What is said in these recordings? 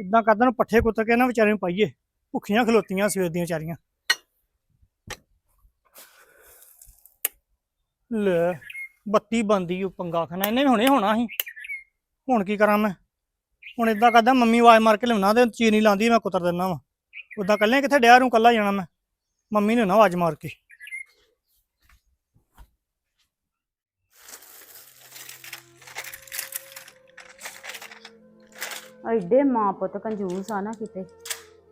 ਇਦਾਂ ਕਰਦਾ ਨੂੰ ਪੱਠੇ ਕੁੱਤ ਕੇ ਨਾ ਵਿਚਾਰੇ ਨੂੰ ਪਾਈਏ। ਭੁੱਖੀਆਂ ਖਲੋਤੀਆਂ ਸਵੇਰ ਦੀਆਂ ਵਿਚਾਰੀਆਂ। ਲੈ, ਬੱਤੀ ਬੰਦੀ ਉਹ ਪੰਗਾ ਖਾਨਾ, ਇਹਨੇ ਵੀ ਹੁਣੇ ਹੋਣਾ ਸੀ। ਹੁਣ ਕੀ ਕਰਾਂ ਮੈਂ? ਹੁਣ ਇਦਾਂ ਕਰਦਾ, ਮੰਮੀ ਆਵਾਜ਼ ਮਾਰ ਕੇ ਲਿਆਉਣਾ ਤੇ ਚੀਨੀ ਲਾਉਂਦੀ, ਮੈਂ ਕੁੱਤਰ ਦਿੰਦਾ ਵਾ। ਉਦਾਂ ਕੱਲੇ ਕਿੱਥੇ ਡਿਆ ਨੂੰ ਕੱਲਾ ਜਾਣਾ ਮੈਂ। ਮੰਮੀ ਨੇ ਨਾ ਆਵਾਜ਼ ਮਾਰ ਕੇ। ਐਡੇ ਮਾਂ ਪੁੱਤ ਕੰਜੂਸ ਆ ਨਾ ਕਿਤੇ,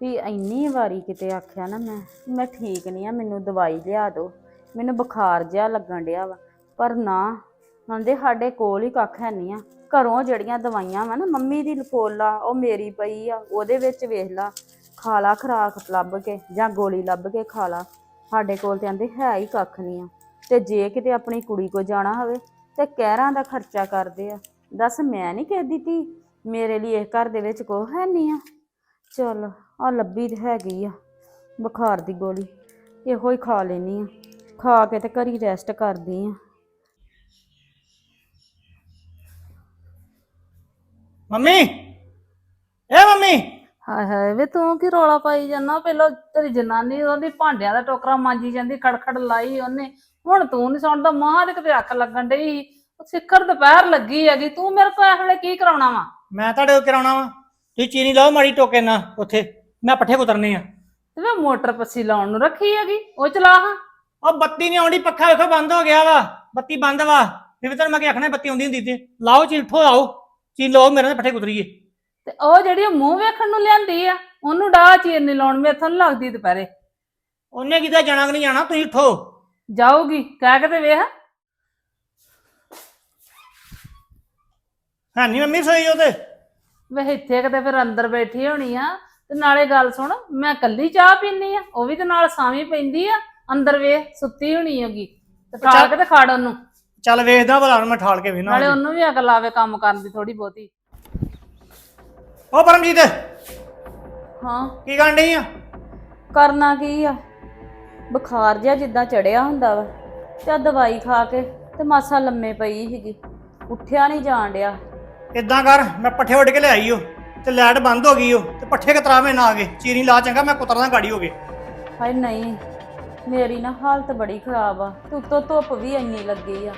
ਵੀ ਇੰਨੀ ਵਾਰੀ ਕਿਤੇ ਆਖਿਆ ਨਾ ਮੈਂ ਮੈਂ ਠੀਕ ਨਹੀਂ ਆ, ਮੈਨੂੰ ਦਵਾਈ ਲਿਆ ਦਿਓ। ਮੈਨੂੰ ਬੁਖਾਰ ਜਿਹਾ ਲੱਗਣ ਡਿਆ ਵਾ, ਪਰ ਨਾ ਕਹਿੰਦੇ ਸਾਡੇ ਕੋਲ ਹੀ ਕੱਖ ਹੈ ਨਹੀਂ ਆ। ਘਰੋਂ ਜਿਹੜੀਆਂ ਦਵਾਈਆਂ ਵਾ ਨਾ, ਮੰਮੀ ਦੀ ਲਫੋਲਾ, ਉਹ ਮੇਰੀ ਪਈ ਆ, ਉਹਦੇ ਵਿੱਚ ਵੇਖ ਲਾ, ਖਾਲਾ ਖਰਾਕ ਲੱਭ ਕੇ ਜਾਂ ਗੋਲੀ ਲੱਭ ਕੇ ਖਾਲਾ ਸਾਡੇ ਕੋਲ ਤੇ ਆਂਦੇ ਹੈ ਹੀ ਕੱਖ ਨਹੀਂ ਆ। ਤੇ ਜੇ ਕਿਤੇ ਆਪਣੀ ਕੁੜੀ ਕੋ ਜਾਣਾ ਹੋਵੇ, ਤੇ ਕਹਿਰਾਂ ਦਾ ਖਰਚਾ ਕਰਦੇ ਆ। ਦੱਸ ਮੈਂ ਨਹੀਂ ਕਹਿ ਦਿੱਤੀ ਮੇਰੇ ਲਈ ਇਸ ਘਰ ਦੇ ਵਿੱਚ ਕੋ ਹੈ ਨਹੀਂ ਆ। ਚਲ ਆ ਲੱਭੀ ਤੇ ਹੈਗੀ ਆ ਬੁਖਾਰ ਦੀ ਗੋਲੀ। ਇਹੋ ਹੀ ਖਾ ਲੈਣੀ ਆ। ਖਾ ਕੇ ਤੇ ਘਰੀ ਰੈਸਟ ਕਰਦੀ ਆ। ਮੰਮੀ! ਏ ਮੰਮੀ! ਹਾਏ ਹਾਏ ਵੇ ਤੂੰ ਕੀ ਰੌਲਾ ਪਾਈ ਜਾਂਦਾ? ਪਹਿਲਾਂ ਤੇਰੀ ਜਨਾਨੀ ਉਹਦੀ ਭਾਂਡਿਆਂ ਦਾ ਟੋਕਰਾ ਮਾਂਜੀ ਜਾਂਦੀ ਖੜਖੜ ਲਾਈ ਉਹਨੇ। ਹੁਣ ਤੂੰ ਨਹੀਂ ਸੁਣਦਾ ਮਾਂ ਦੇ ਕਿਤੇ ਅੱਖ ਲੱਗਣ ਡਈ ਉਹ ਸਿੱਖਰ ਦੁਪਹਿਰ ਲੱਗੀ ਹੈਗੀ ਤੂੰ ਮੇਰੇ ਕੋਲ ਇਹ ਵੇਲੇ ਕੀ ਕਰਾਉਣਾ ਵਾ? ਮੈਂ ਤੁਹਾਡੇ ਕੋਲ ਕਰਾਉਣਾ ਵਾ। ਤੁਸੀਂ ਚੀਨੀ ਲਾਓ ਮਾੜੀ ਟੋਕੇ ਨਾ ਉੱਥੇ। ਮੈਂ ਪੱਠੇ ਕੁਤਰਨੇ ਆ। ਤੇ ਵੇ ਮੋਟਰ ਪੱਸੀ ਲਾਉਣ ਨੂੰ ਰੱਖੀ ਹੈਗੀ ਉਹ ਚਲਾ ਹਾਂ। ਉਹ ਬੱਤੀ ਨਹੀਂ ਆਉਂਦੀ ਪੱਖਾ ਵੇਖੋ ਬੰਦ ਹੋ ਗਿਆ ਵਾ। ਬੱਤੀ ਬੰਦ ਵਾ। ਫਿਰ ਵੀ ਤੁਹਾਨੂੰ ਮੈਂ ਕੀ ਆਖਣਾ ਬੱਤੀ ਆਉਂਦੀ ਹੁੰਦੀ ਤੇ ਲਾਓ ਚੀਨ ਠੋ ਆਓ। ਚੀਨ ਲਾਓ ਮੇਰੇ ਨਾਲ ਪੱਠੇ ਕੁਤਰੀਏ। ਤੇ ਉਹ ਜਿਹੜੀ ਉਹ ਮੂੰਹ ਵੇਖਣ ਨੂੰ ਲਿਆਂਦੀ ਆ ਉਹਨੂੰ ਡਾਹ ਚੀਰ ਨਹੀਂ ਲਾਉਣ ਮੇਥੋਂ ਨੀ ਲੱਗਦੀ ਦੁਪਹਿਰੇ। ਉਹਨੇ ਕਿਤੇ ਜਾਣਾ ਕਿ ਨਹੀਂ ਜਾਣਾ? ਤੁਸੀਂ ਠੋ ਜਾਊਗੀ ਕਹਿ ਕੇ ਤੇ ਵੇਖ। ਹੈ ਨਹੀਂ ਮੰਮੀ ਸਹੀ ਉਹਦੇ? ਵੇ ਇੱਥੇ ਕਿਤੇ ਫਿਰ ਅੰਦਰ ਬੈਠੀ ਹੋਣੀ ਆ ਤੇ ਨਾਲੇ ਗੱਲ ਸੁਣ ਮੈਂ ਕੱਲੀ ਚਾਹ ਪੀਨੀ ਆ ਉਹ ਵੀ ਤੇ ਨਾਲ ਸਾਵੀਂ ਪੈਂਦੀ ਆ ਅੰਦਰ ਵੇ ਸੁੱਤੀ ਹੋਣੀ ਹੈਗੀ ਤੇ ਠਾਲ। ਕੇ ਤੇ ਖੜ ਉਹਨੂੰ। ਚੱਲ ਵੇਖਦਾ ਭਲਾ ਮੈਂ ਠਾਲ ਕੇ ਵੇਖਣਾ ਨਾਲੇ ਉਹਨੂੰ। ਵੀ ਅਕਲ ਆਵੇ ਕੰਮ ਕਰਨ ਦੀ ਥੋੜੀ ਬਹੁਤੀ। ਉਹ ਪਰਮਜੀਤ ਹਾਂ। ਕੀ ਕਰਨ ਡਈ ਆ? ਕਰਨਾ ਕੀ ਆ? ਬੁਖਾਰ ਜਿਹਾ ਜਿੱਦਾਂ ਚੜਿਆ ਹੁੰਦਾ ਵਾ ਤੇ ਆਹ ਦਵਾਈ ਖਾ ਕੇ ਤੇ ਮਾਸਾ ਲੰਮੇ ਪਈ ਸੀਗੀ ਉੱਠਿਆ ਨਹੀਂ ਜਾਣ ਡਿਆ। ਇਦਾਂ ਕਰ ਮੈਂ ਪੱਠੇ ਉੱਡ ਕੇ ਲਿਆਈ ਓ ਤੇ ਲਾਈਟ ਬੰਦ ਹੋ ਗਈ ਓ ਤੇ ਪੱਠੇ ਕਤਰਾਵੇਂ ਨਾ ਆ ਗਏ? ਚੀਨੀ ਲਾ ਚੰਗਾ ਮੈਂ ਕੁਤਰਦਾ ਗਾੜੀ ਹੋ ਗਏ। ਹਾਏ ਨਹੀਂ ਮੇਰੀ ਨਾ ਹਾਲਤ ਬੜੀ ਖਰਾਬ ਆ ਤੇ ਉੱਤੋਂ ਧੁੱਪ ਵੀ ਇੰਨੀ ਲੱਗੀ ਆ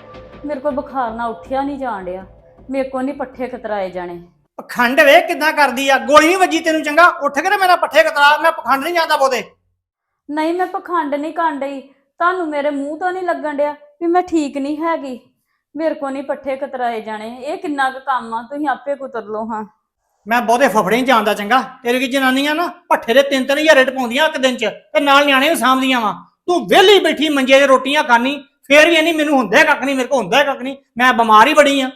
ਮੇਰੇ ਕੋਲ ਬੁਖਾਰ ਨਾਲ ਉੱਠਿਆ ਨਹੀਂ ਜਾਣ ਡਿਆ ਮੇਰੇ ਕੋਲ ਨਹੀਂ ਪੱਠੇ ਕਤਰਾਏ ਜਾਣੇ। ਪਖੰਡ ਵੇ ਕਿੱਦਾਂ ਕਰਦੀ ਆ? ਗੋਲੀ ਨਹੀਂ ਵੱਜੀ ਤੈਨੂੰ ਚੰਗਾ? ਉੱਠ ਕੇ ਤੇ ਮੇਰਾ ਪੱਠੇ ਕਤਰਾ ਮੈਂ ਪਖੰਡ ਨਹੀਂ ਜਾਂਦਾ ਬੋਦੇ ਨਹੀਂ ਮੈਂ ਪਖੰਡ ਨਹੀਂ ਕਰਨ ਡਈ ਤੁਹਾਨੂੰ ਮੇਰੇ ਮੂੰਹ ਤੋਂ ਨਹੀਂ ਲੱਗਣ ਡਿਆ ਵੀ ਮੈਂ ਠੀਕ ਨਹੀਂ ਹੈਗੀ। ਮੇਰੇ ਕੋਲ ਨਹੀਂ ਪੱਠੇ ਕਤਰਾਏ ਜਾਣੇ ਇਹ ਕਿੰਨਾ ਕੁ ਕੰਮ ਆ ਤੁਸੀਂ ਆਪੇ ਕੁਤਰ ਲਓ ਹਾਂ। ਮੈਂ ਬਹੁਤੇ ਫਫੜੇ ਨਹੀਂ ਜਾਂਦਾ ਚੰਗਾ ਤੇਰੀ ਕੀ ਜਨਾਨੀਆਂ ਨਾ ਪੱਠੇ ਦੇ ਤਿੰਨ ਤਿੰਨ ਹਜ਼ਾਰ ਰੇਟ ਪਾਉਂਦੀਆਂ ਇੱਕ ਦਿਨ ਚ ਤੇ ਨਾਲ ਨਿਆਣੇ ਵੀ ਸਾਂਭਦੀਆਂ ਵਾ। ਤੂੰ ਵਿਹਲੀ ਬੈਠੀ ਮੰਜੇ 'ਤੇ ਰੋਟੀਆਂ ਖਾਣੀ ਫੇਰ ਵੀ ਨਹੀਂ ਮੈਨੂੰ ਹੁੰਦਾ ਕੱਖ ਨਹੀਂ ਮੇਰੇ ਕੋਲ ਹੁੰਦਾ ਕੱਖ ਨਹੀਂ ਮੈਂ ਬਿਮਾਰ ਹੀ ਬੜੀ ਆ।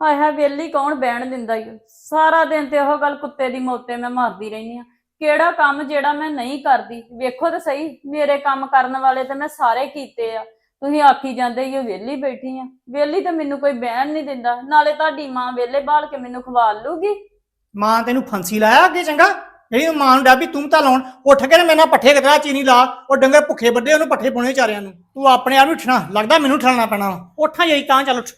ਹਾਏ ਹਾਏ ਵੇਲੀ ਕੌਣ ਬਹਿਣ ਦਿੰਦਾ ਈ? ਓ? ਸਾਰਾ ਦਿਨ ਤੇ ਉਹ ਗੱਲ ਕੁੱਤੇ ਦੀ ਮੋਤੇ ਮੈਂ ਮਾਰਦੀ ਰਹਿੰਦੀ ਆ। ਕਿਹੜਾ ਕੰਮ ਜਿਹੜਾ ਮੈਂ ਨਹੀਂ ਕਰਦੀ? ਵੇਖੋ ਤਾਂ ਸਹੀ ਮੇਰੇ ਕੰਮ ਕਰਨ ਵਾਲੇ ਤੇ ਮੈਂ ਸਾਰੇ ਕੀਤੇ ਆ। ਤੁਸੀਂ ਆਖੀ ਜਾਂਦੇ ਇਹ ਵੇਲੀ ਬੈਠੀ ਆ। ਵੇਲੀ ਤਾਂ ਮੈਨੂੰ ਕੋਈ ਬਹਿਣ ਨਹੀਂ ਦਿੰਦਾ। ਨਾਲੇ ਤੁਹਾਡੀ ਮਾਂ ਵੇਲੇ ਬਾਲ ਕੇ ਮੈਨੂੰ ਖਵਾ ਲੂਗੀ। ਮਾਂ ਤੈਨੂੰ ਫਾਂਸੀ ਲਾਇਆ ਅੱਗੇ ਚੰਗਾ? ਜਿਹੜੀ ਉਹ ਮਾਂ ਨੂੰ ਡਾਬੀ ਤੂੰ ਤਾਂ ਲਾਉਣ। ਉੱਠ ਕੇ ਤੇ ਮੇਰੇ ਨਾਲ ਪੱਠੇ ਕਤਰਾ ਚੀਨੀ ਲਾ। ਉਹ ਡੰਗਰ ਭੁੱਖੇ ਵੱਡੇ ਉਹਨੂੰ ਪੱਠੇ ਪਾਉਣੇ ਚਾਰਿਆਂ ਨੂੰ। ਤੂੰ ਆਪਣੇ ਆਪ ਨੂੰ ਉੱਠਣਾ। ਲੱਗਦਾ ਮੈਨੂੰ ਠਲਣਾ ਪੈਣਾ ਵਾ। ਉੱਠਾਂ ਜਾਈ ਤਾਂ ਚੱਲ ਉੱਠ।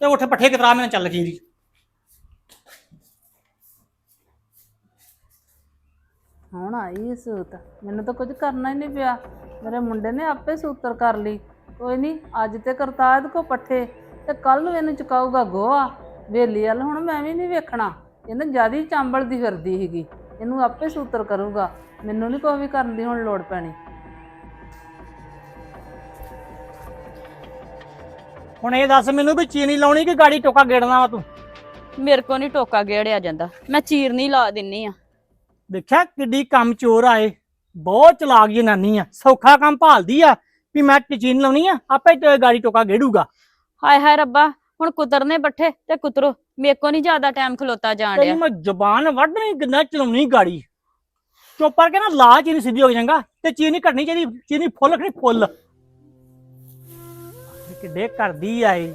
ਤੇ ਉੱਠ ਪੱਠੇ ਕਤਰਾ ਮੇਰੇ ਨਾਲ ਚੱਲ ਗਈ ਦੀ ਹੁਣ ਆਈ ਇਹ ਸੂਤ। ਮੈਨੂੰ ਤਾਂ ਕੁਝ ਕਰਨਾ ਹੀ ਨਹੀਂ ਪਿਆ। ਮੇਰੇ ਮੁੰਡੇ ਨੇ ਆਪੇ ਸੂਤਰ ਕਰ ਲਈ। ਕੋਈ ਨਹੀਂ ਅੱਜ ਤੇ ਕਰਤਾ ਇਹਦੇ ਕੋ ਪੱਠੇ ਤੇ ਕੱਲ ਨੂੰ ਇਹਨੂੰ ਚੁਕਾਊਗਾ ਗੋਆ ਵੇਲੀ ਵੱਲ ਹੁਣ ਮੈਂ ਵੀ ਨਹੀਂ ਵੇਖਣਾ। ਇਹਨੂੰ ਜਿਆਦੀ ਚਾਂਬਲ ਦੀ ਫਿਰਦੀ ਸੀਗੀ। ਇਹਨੂੰ ਆਪੇ ਸੂਤਰ ਕਰੂਗਾ। ਮੈਨੂੰ ਨਹੀਂ ਕੋਈ ਵੀ ਕਰਨ ਦੀ ਹੁਣ ਲੋੜ ਪੈਣੀ। ਹੁਣ ਇਹ ਦੱਸ ਮੈਨੂੰ ਵੀ ਚੀਨੀ ਲਾਉਣੀ ਕਿ ਗਾੜੀ ਟੋਕਾ ਗੇੜਨਾ ਵਾ ਤੂੰ? ਮੇਰੇ ਕੋ ਨਹੀਂ ਟੋਕਾ ਗੇੜਿਆ ਜਾਂਦਾ। ਮੈਂ ਚੀਰ ਨਹੀਂ ਲਾ ਦਿੰਨੀ ਆ। ਦੇਖਿਆ ਕਿੱਡੀ ਕੰਮ ਚੋਰ ਆਏ ਬਹੁਤ ਚਲਾਕ ਜਨਾਨੀ ਆ। ਸੌਖਾ ਕੰਮ ਭਾਲਦੀ ਆ। ਵੀ ਮੈਂ ਚੀਨੀ ਲਾਉਣੀ ਆ ਆਪੇ ਤੇ ਗਾੜੀ ਟੋਕਾ ਗੇੜੂਗਾ। ਹਾਏ ਹਾਏ ਰੱਬਾ ਹੁਣ ਕੁਤਰਨੇ ਪੱਠੇ ਤੇ ਕੁਤਰੋ ਮੇਰੇ ਕੋ ਨਹੀਂ ਜ਼ਿਆਦਾ ਟਾਈਮ ਖਲੋਤਾ ਜਾਣ ਡਿਆ। ਤੈਨੂੰ ਮੈਂ ਜ਼ਬਾਨ ਵੱਢਣੀ ਕਿੰਨਾ ਚਲਾਉਣੀ ਗਾੜੀ। ਚੁੱਪ ਕਰਕੇ ਨਾ ਲਾ ਚੀਨੀ ਸਿੱਧੀ ਹੋ ਜਾਏਗਾ ਤੇ ਚੀਨੀ ਘਟਣੀ ਚਾਹੀਦੀ ਚੀਨੀ ਫੁੱਲ ਰੱਖਣੀ ਫੁੱਲ? ਕਿੱਡੇ ਕਰਦੀ ਆਏ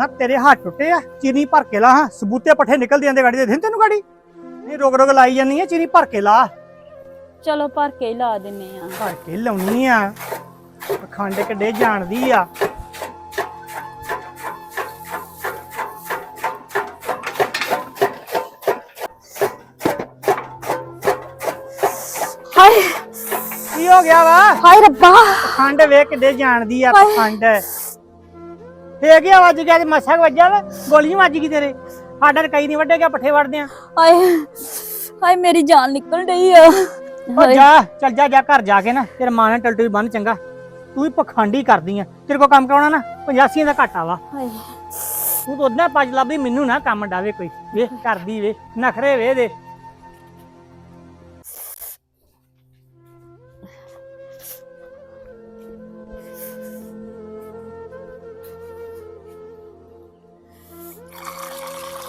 ਨਾ ਤੇਰੇ ਹੱਥ ਟੁੱਟੇ ਆ ਚੀਨੀ ਭਰ ਕੇ ਲਾ ਹਾਂ ਸਬੂਤੇ ਪੱਠੇ ਨਿਕਲਦੇ ਆਂਦੇ ਗਾੜੀ ਦੇ ਦਿਨ ਤੈਨੂੰ ਗਾੜੀ? ਨਹੀਂ ਰੋਗ ਰੋਗ ਲਾਈ ਜਾਨੀ ਆ ਚੀਨੀ ਭਰ ਕੇ ਲਾ। ਚਲੋ ਭਰ ਕੇ ਹੀ ਲਾ ਦਿੰਨੇ ਆ। ਭਰ ਕੇ ਲਾਉਣੀ ਆ। ਖੰਡ ਕਿੱਡੇ ਜਾਣਦੀ ਆ। ਹਾਏ ਕੀ ਹੋ ਗਿਆ ਵਾ? ਹਾਏ ਰੱਬਾ। ਖੰਡ ਵੇਖ ਕਿੱਡੇ ਜਾਣਦੀ ਆ ਖੰਡ ਫੇਰ ਗਿਆ ਵੱਜ ਗਿਆ ਤੇ ਮੱਸਾ ਕੁ ਵੱਜਾ ਵਾ ਗੋਲੀ ਵੱਜ ਗਈ ਤੇਰੇ। ਸਾਡਾ ਕਈ ਨਹੀਂ ਵੱਡੇ ਗਿਆ ਪੱਠੇ ਵੜਦੇ ਆ। ਹਾਏ ਹਾਏ ਮੇਰੀ ਜਾਨ ਨਿਕਲ ਰਹੀ ਆ। ਉਹ ਜਾ ਚੱਲ ਜਾ ਜਾ ਘਰ ਜਾ ਕੇ ਨਾ ਤੇਰੇ ਮਾਂ ਨੇ ਟਲਟੂ ਬੰਨ ਚੰਗਾ। ਤੂੰ ਹੀ ਪਖੰਡੀ ਕਰਦੀ ਆ। ਤੇਰੇ ਕੋ ਕੰਮ ਕਰਾਉਣਾ ਨਾ 85 ਦਾ ਘਾਟਾ ਵਾ। ਹਾਏ। ਤੂੰ ਤਾਂ ਉਹਦਾ ਪੱਜ ਲੱਭੀ ਮੈਨੂੰ ਨਾ ਕੰਮ ਡਾਵੇ ਕੋਈ। ਵੇਖ ਕਰਦੀ ਵੇ ਨਖਰੇ ਵੇ ਦੇ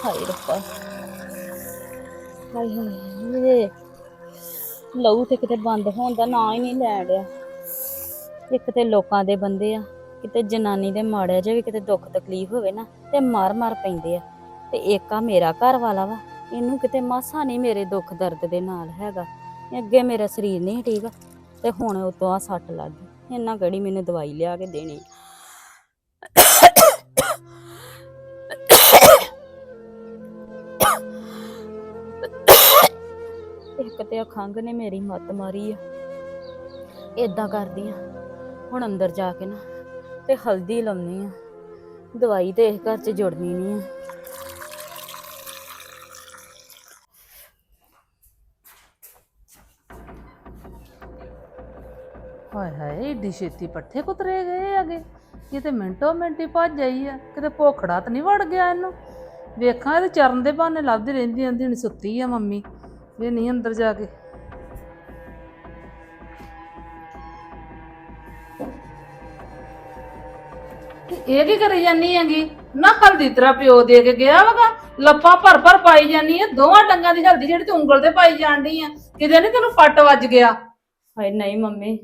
ਹਾਏ ਹਾਏ ਹਾਏ ਲਹੂ ਤੇ ਕਿਤੇ ਬੰਦ ਹੋਣ ਦਾ ਨਾਂ ਹੀ ਨਹੀਂ ਲੈ ਰਿਹਾ। ਇੱਕ ਤੇ ਲੋਕਾਂ ਦੇ ਬੰਦੇ ਆ, ਕਿਤੇ ਜਨਾਨੀ ਦੇ ਮਾੜਿਆ ਜੇ ਵੀ ਕਿਤੇ ਦੁੱਖ ਤਕਲੀਫ ਹੋਵੇ ਨਾ, ਤੇ ਮਾਰ ਮਾਰ ਪੈਂਦੇ ਆ। ਤੇ ਇੱਕ ਆ ਮੇਰਾ ਘਰ ਵਾਲਾ ਵਾ, ਇਹਨੂੰ ਕਿਤੇ ਮਾਸਾ ਨਹੀਂ ਮੇਰੇ ਦੁੱਖ ਦਰਦ ਦੇ ਨਾਲ ਹੈਗਾ। ਅੱਗੇ ਮੇਰਾ ਸਰੀਰ ਨਹੀਂ ਠੀਕ, ਤੇ ਹੁਣ ਉਤੋਂ ਆ ਸੱਟ ਲੱਗ ਗਈ। ਇਹਨਾਂ ਕਿਹੜੀ ਮੈਨੂੰ ਦਵਾਈ ਲਿਆ ਕੇ ਦੇਣੀ? ਤੇ ਆ ਖੰਗ ਨੇ ਮੇਰੀ ਮੱਤ ਮਾਰੀ ਆ। ਏਦਾਂ ਕਰਦੀ ਆ। ਹੁਣ ਅੰਦਰ ਜਾ ਕੇ ਨਾ ਤੇ ਹਲਦੀ ਲਾਉਣੀ ਆ। ਦਵਾਈ ਤੇ ਇਸ ਘਰ 'ਚ ਜੁੜਨੀ ਨਹੀਂ ਆ। ਹਾਏ ਹਾਏ, ਏਡੀ ਛੇਤੀ ਪੱਠੇ ਕੁਤਰੇ ਗਏ ਆਗੇ ਇਹ ਤੇ ਮਿੰਟੋ ਮਿੰਟੀ ਭੱਜ ਆਈ ਆ, ਕਿਤੇ ਭੋਖੜਾ ਤਾਂ ਨਹੀਂ ਵੜ ਗਿਆ ਇਹਨੂੰ। ਵੇਖਾਂ ਇਹਦੇ ਚਰਨ ਦੇ ਬਹਾਨੇ ਲੱਭਦੀ ਰਹਿੰਦੀ ਆਂਦੀ ਹੁਣ ਸੁੱਤੀ ਆ ਮੰਮੀ। ਇਹ ਨਹੀਂ ਅੰਦਰ ਜਾ ਕੇ। ਇਹ ਕੀ ਕਰੀ ਜਾਨੀ ਹੈਗੀ? ਨਾ ਹਲਦੀ ਤੇਰਾ ਪਿਓ ਦੇ ਕੇ ਗਿਆ ਵਗਾ। ਲੱਪਾਂ ਭਰ ਭਰ ਪਾਈ ਜਾਨੀ ਆ। ਦੋਵਾਂ ਡੰਗਾਂ ਦੀ ਹਲਦੀ ਜਿਹੜੀ ਤੂੰ ਉਂਗਲ ਤੇ ਪਾਈ ਜਾਂਦੀ ਆ। ਕਿਤੇ ਨਹੀਂ ਤੈਨੂੰ ਪੱਟ ਵੱਜ ਗਿਆ। ਹਾਏ ਨਹੀਂ ਮੰਮੀ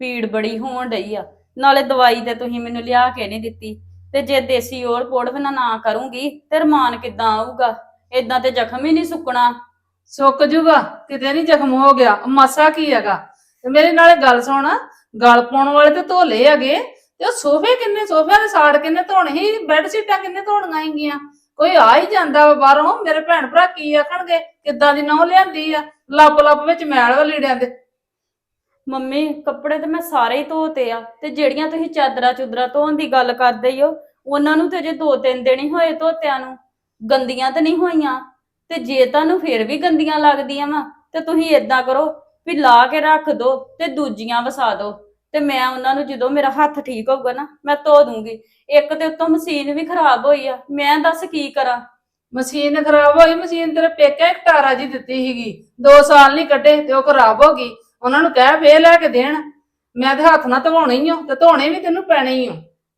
ਪੀੜ ਬੜੀ ਹੋਣ ਡਈ ਆ। ਨਾਲੇ ਦਵਾਈ ਤੇ ਤੁਸੀਂ ਮੈਨੂੰ ਲਿਆ ਕੇ ਨਹੀਂ ਦਿੱਤੀ। ਤੇ ਜੇ ਦੇਸੀ ਔਰ ਪੋੜ ਬਿਨਾ ਨਾ ਕਰੂੰਗੀ, ਤੇ ਰਮਾਨ ਕਿੱਦਾਂ ਆਊਗਾ? ਏਦਾਂ ਤੇ ਜ਼ਖਮ ਹੀ ਨਹੀਂ ਸੁੱਕਣਾ। ਸੁੱਕ ਜੂਗਾ, ਕਿਤੇ ਨਹੀਂ ਜ਼ਖਮ ਹੋ ਗਿਆ। ਉਹ ਮਾਸਾ ਕੀ ਹੈਗਾ? ਤੇ ਮੇਰੇ ਨਾਲੇ ਗੱਲ ਸੁਣ, ਗਲ ਪਾਉਣ ਵਾਲੇ ਤੇ ਧੋਲੇ ਹੈਗੇ, ਤੇ ਉਹ ਸੋਫੇ ਕਿੰਨੇ, ਸੋਫਿਆਂ ਦੇ ਸਾੜ ਕਿੰਨੇ ਧੋਣੇ ਸੀ, ਬੈੱਡ ਸ਼ੀਟਾਂ ਕਿੰਨੇ ਧੋਣੀਆਂ ਹੈਗੀਆਂ ਕੋਈ ਆ ਹੀ ਜਾਂਦਾ ਵਾ ਬਾਹਰੋਂ, ਮੇਰੇ ਭੈਣ ਭਰਾ ਕੀ ਆਖਣਗੇ, ਕਿੱਦਾਂ ਦੀ ਨਹੁੰ ਲਿਆਂਦੀ ਆ? ਲੱਪ ਲੱਪ ਵਿੱਚ ਮੈਲ ਵਾ ਲੀੜਿਆਂ ਦੇ। ਮੰਮੀ, ਕੱਪੜੇ ਤੇ ਮੈਂ ਸਾਰੇ ਹੀ ਧੋਤੇ ਆ, ਤੇ ਜਿਹੜੀਆਂ ਤੁਸੀਂ ਚਾਦਰਾਂ ਚੁਦਰਾ ਧੋਣ ਦੀ ਗੱਲ ਕਰਦੇ ਹੋ ਉਹਨਾਂ ਨੂੰ ਤੇ ਜੇ ਦੋ ਤਿੰਨ ਦਿਨ ਹੀ ਹੋਏ ਧੋਤਿਆਂ ਨੂੰ, ਗੰਦੀਆਂ ਤੇ ਨਹੀਂ ਹੋਈਆਂ। ਤੇ ਜੇ ਤੁਹਾਨੂੰ ਫੇਰ ਵੀ ਗੰਦੀਆਂ ਲੱਗਦੀਆਂ ਵਾ ਤੇ ਤੁਸੀਂ ਏਦਾਂ ਕਰੋ ਵੀ ਲਾ ਕੇ ਰੱਖ ਦੋ ਤੇ ਦੂਜੀਆਂ ਵਸਾ ਦੋ। ਤੇ ਮੈਂ ਉਹਨਾਂ ਨੂੰ ਜਦੋਂ ਮੇਰਾ ਹੱਥ ਠੀਕ ਹੋਊਗਾ ਨਾ ਮੈਂ ਧੋ ਦੂੰਗੀ। ਇੱਕ ਤੇ ਉੱਤੋਂ ਮਸ਼ੀਨ ਵੀ ਖਰਾਬ ਹੋਈ ਆ ਮੈਂ ਦੱਸ ਕੀ ਕਰਾਂ? ਮਸ਼ੀਨ ਖਰਾਬ ਹੋਈ ਮਸ਼ੀਨ ਤੇਰੇ ਪੇਕੇ ਇੱਕ ਟਾਰਾ ਜੀ ਦਿੱਤੀ ਸੀਗੀ। 2 ਸਾਲ ਨਹੀਂ ਕੱਢੇ ਤੇ ਉਹ ਖਰਾਬ ਹੋ ਗਈ। ਉਹਨਾਂ ਨੂੰ ਕਹਿ ਫੇਰ ਲੈ ਕੇ ਦੇਣ। ਮੈਂ ਤੇ ਹੱਥ ਨਾਲ ਧਵਾਉਣੇ ਹੀ ਓ ਤੇ ਧੋਣੇ ਵੀ ਤੈਨੂੰ ਪੈਣੇ ਹੀ ਓ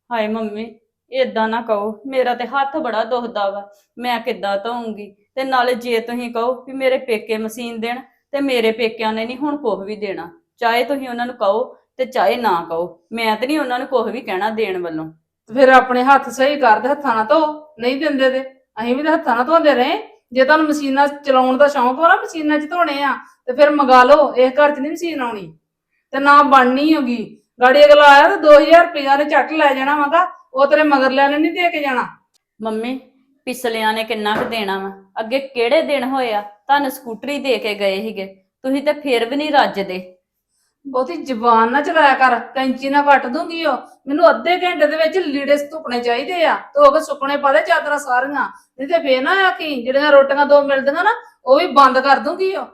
ਹਾਏ ਮੰਮੀ ਏਦਾਂ ਨਾ ਕਹੋ। ਮੇਰਾ ਤੇ ਹੱਥ ਬੜਾ ਦੁਖਦਾ ਵਾ। ਮੈਂ ਕਿੱਦਾਂ ਧੋਉਂਗੀ ਤੇ ਨਾਲੇ ਜੇ ਤੁਸੀਂ ਕਹੋ ਵੀ ਮੇਰੇ ਪੇਕੇ ਮਸ਼ੀਨ ਦੇਣ ਤੇ ਮੇਰੇ ਪੇਕਿਆਂ ਨੇ ਨਹੀਂ ਹੁਣ ਕੁਝ ਵੀ ਦੇਣਾ। ਚਾਹੇ ਤੁਸੀਂ ਉਹਨਾਂ ਨੂੰ ਕਹੋ ਤੇ ਚਾਹੇ ਨਾ ਕਹੋ। ਮੈਂ ਤੇ ਨਹੀਂ ਉਹਨਾਂ ਨੂੰ ਕੁਝ ਵੀ ਕਹਿਣਾ ਦੇਣ ਵੱਲੋਂ। ਫਿਰ ਆਪਣੇ ਹੱਥ ਸਹੀ ਕਰਦੇ ਹੱਥਾਂ ਨਾਲ ਧੋ ਨਹੀਂ ਦਿੰਦੇ ਤੇ। ਅਸੀਂ ਵੀ ਤਾਂ ਹੱਥਾਂ ਨਾਲ ਧੋਂਦੇ ਰਹੇ। ਜੇ ਤੁਹਾਨੂੰ ਮਸ਼ੀਨਾਂ ਚਲਾਉਣ ਦਾ ਸ਼ੌਂਕ ਹੋ ਨਾ ਮਸ਼ੀਨਾਂ 'ਚ ਧੋਣੇ ਆ ਤੇ ਫਿਰ ਮੰਗਾ ਲਓ ਇਸ ਘਰ 'ਚ ਨਹੀਂ ਮਸ਼ੀਨ ਆਉਣੀ। ਤੇ ਨਾ ਬਣਨੀ ਹੋਗੀ। ਗਾੜੀ ਅਗਲਾ ਆਇਆ ਤੇ 2000 ਰੁਪਇਆ ਨੇ ਝੱਟ ਲੈ ਜਾਣਾ ਵਾਗਾ ਉਹ ਤੇਰੇ ਮਗਰ ਲੈਣੇ ਨਹੀਂ ਦੇ ਕੇ ਜਾਣਾ। ਮੰਮੀ ਪਿਛਲਿਆਂ ਨੇ ਕਿੰਨਾ ਕੁ ਦੇਣਾ ਵਾ? ਅੱਗੇ ਕਿਹੜੇ ਦਿਨ ਹੋਏ ਆ? ਤੁਹਾਨੂੰ ਸਕੂਟਰੀ ਦੇ ਕੇ ਗਏ ਸੀਗੇ। ਤੁਸੀਂ ਤੇ ਫੇਰ ਵੀ ਨਹੀਂ ਰੱਜਦੇ ਬਹੁਤੀ ਜ਼ਬਾਨ ਨਾ ਚਲਾਇਆ ਕਰ। ਕੈਂਚੀ ਨਾਲ ਕੱਟ ਦੂੰਗੀ ਉਹ। ਮੈਨੂੰ ਅੱਧੇ ਘੰਟੇ ਦੇ ਵਿੱਚ ਲੀੜੇ ਸੁੱਕਣੇ ਚਾਹੀਦੇ ਆ। ਧੋ ਕੇ ਸੁੱਕਣੇ ਪਾ ਦੇ ਚਾਦਰਾਂ ਸਾਰੀਆਂ। ਨਹੀਂ ਤੇ ਫੇਰ ਨਾ ਆਖੀ ਜਿਹੜੀਆਂ ਰੋਟੀਆਂ ਦੋ ਮਿਲਦੀਆਂ ਨਾ, ਉਹ ਵੀ ਬੰਦ ਕਰ ਦੂੰਗੀ ਉਹ।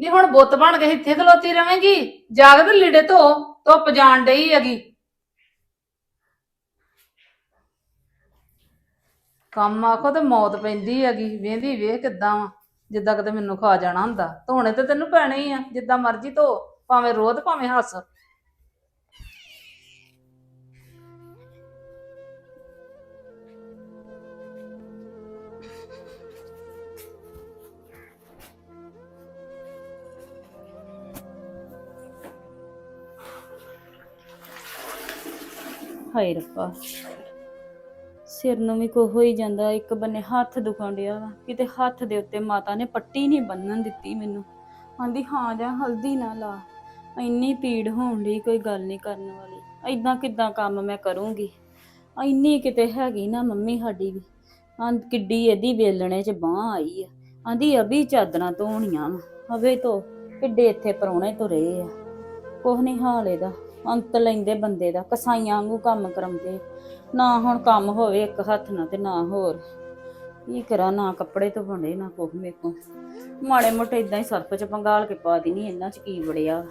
ਨਹੀਂ ਹੁਣ ਬੁੱਤ ਬਣ ਕੇ ਇੱਥੇ ਖਲੋਤੀ ਰਵੇਂਗੀ। ਜਾ ਤੇ ਲੀੜੇ ਧੋ। ਧੁੱਪ ਜਾਣ ਡਈ ਹੈਗੀ। ਕੰਮ ਆਖੋ ਤੇ ਮੌਤ ਪੈਂਦੀ ਹੈਗੀ, ਵੇਂਦੀ ਵੇਖ ਕਿੱਦਾਂ ਵਾ। ਜਿੱਦਾਂ ਕਿਤੇ ਮੈਨੂੰ ਖਾ ਜਾਣਾ ਹੁੰਦਾ। ਧੋਣੇ ਤੇ ਤੈਨੂੰ ਪੈਣੇ ਹੀ ਆ, ਜਿੱਦਾਂ ਮਰਜ਼ੀ ਧੋ, ਭਾਵੇਂ ਰੋਦ ਭਾਵੇਂ ਹੱਸ। ਹਾਏ ਰੱਬਾ। ਸਿਰ ਨੂੰ ਵੀ ਕੋ ਹੋਈ ਜਾਂਦਾ, ਇੱਕ ਬੰਨੇ ਹੱਥ ਦੁਖਣ ਡਿਆ ਵਾ। ਕਿਤੇ ਹੱਥ ਦੇ ਉੱਤੇ ਮਾਤਾ ਨੇ ਪੱਟੀ ਨਹੀਂ ਬੰਨਣ ਦਿੱਤੀ ਮੈਨੂੰ। ਆਂਦੀ, ਹਾਂ ਜਾਂ, ਹਲਦੀ ਨਾ ਲਾ। ਇੰਨੀ ਪੀੜ ਹੋਣ ਲਈ ਕੋਈ ਗੱਲ ਨਹੀਂ ਕਰਨ ਵਾਲੀ। ਐਦਾਂ ਕਿਦਾਂ ਕੰਮ ਮੈਂ ਕਰੂੰਗੀ? ਇੰਨੀ ਕਿਤੇ ਹੈਗੀ ਨਾ ਮੰਮੀ ਸਾਡੀ ਵੀ। ਆਂ ਕਿੱਡੀ ਇਹਦੀ ਵੇਲਣੇ 'ਚ ਬਾਹ ਆਈ ਆ। ਆਂਦੀ, ਅਭੀ ਚਾਦਰਾਂ ਧੋਣੀਆਂ ਵਾ। ਅਵੇ ਤੋਂ ਕਿੱਡੇ ਇੱਥੇ ਪਰੌਣੇ ਤੁਰੇ ਆ। ਕੁਛ ਨਹੀਂ ਹਾਲ ਇਹਦਾ। ਅੰਤ ਲੈਂਦੇ ਬੰਦੇ ਦਾ, ਕਸਾਈਆਂ ਵਾਂਗੂ ਕੰਮ ਕਰਾਉਂਦੇ। ਨਾ ਹੁਣ ਕੰਮ ਹੋਵੇ ਇੱਕ ਹੱਥ ਨਾਲ ਤੇ ਨਾ ਹੋਰ। ਕੀ ਕਰਾਂ, ਨਾ ਕੱਪੜੇ ਧੋਣੇ, ਨਾ ਕੁਛ ਮੇਰੇ ਕੋਲ। ਮਾੜੇ ਮੋਟੇ ਇਦਾਂ ਹੀ ਸਰਪ ਚ ਪੰਗਾਲ ਕੇ ਪਾ ਦੇਣੀ, ਇਹਨਾਂ ਚ ਕੀ ਵੜਿਆ।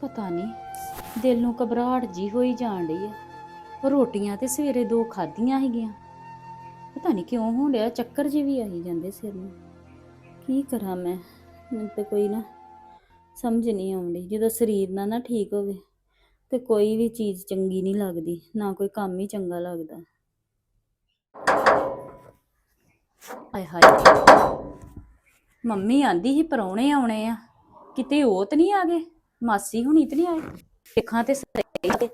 ਪਤਾ ਨਹੀਂ ਦਿਲ ਨੂੰ ਘਬਰਾਹਟ ਜੀ ਹੋਈ ਜਾਣ ਡਈ ਆ। ਰੋਟੀਆਂ ਤੇ ਸਵੇਰੇ ਦੋ ਖਾਧੀਆਂ ਹੈਗੀਆਂ ਪਤਾ ਨਹੀਂ ਕਿਉਂ ਹੋਣ ਡਿਆ, ਚੱਕਰ ਜਿਹੇ ਵੀ ਆਈ ਜਾਂਦੇ ਸਿਰ ਨੂੰ। ਕੀ ਕਰਾਂ ਮੈਂ, ਮੈਨੂੰ ਤੇ ਕੋਈ ਨਾ ਸਮਝ ਨਹੀਂ ਆਉਂਦੀ, ਜਦੋਂ ਸਰੀਰ ਨਾ ਨਾ ਠੀਕ ਹੋਵੇ ਤੇ ਕੋਈ ਵੀ ਚੀਜ਼ ਚੰਗੀ ਨਹੀਂ ਲੱਗਦੀ, ਨਾ ਕੋਈ ਕੰਮ ਹੀ ਚੰਗਾ ਲੱਗਦਾ। ਆਏ ਹਾਏ। ਮੰਮੀ ਆਂਦੀ ਸੀ ਪਰੌਣੇ ਆਉਣੇ ਆ, ਕਿਤੇ ਉਹ ਤੇ ਨਹੀਂ ਆ ਗਏ? ਮਾਸੀ ਹੁਣੀ ਤੇ ਨਹੀਂ ਆਏ? ਦੇਖਾਂ ਤੇ ਸਹੀ ਤੇ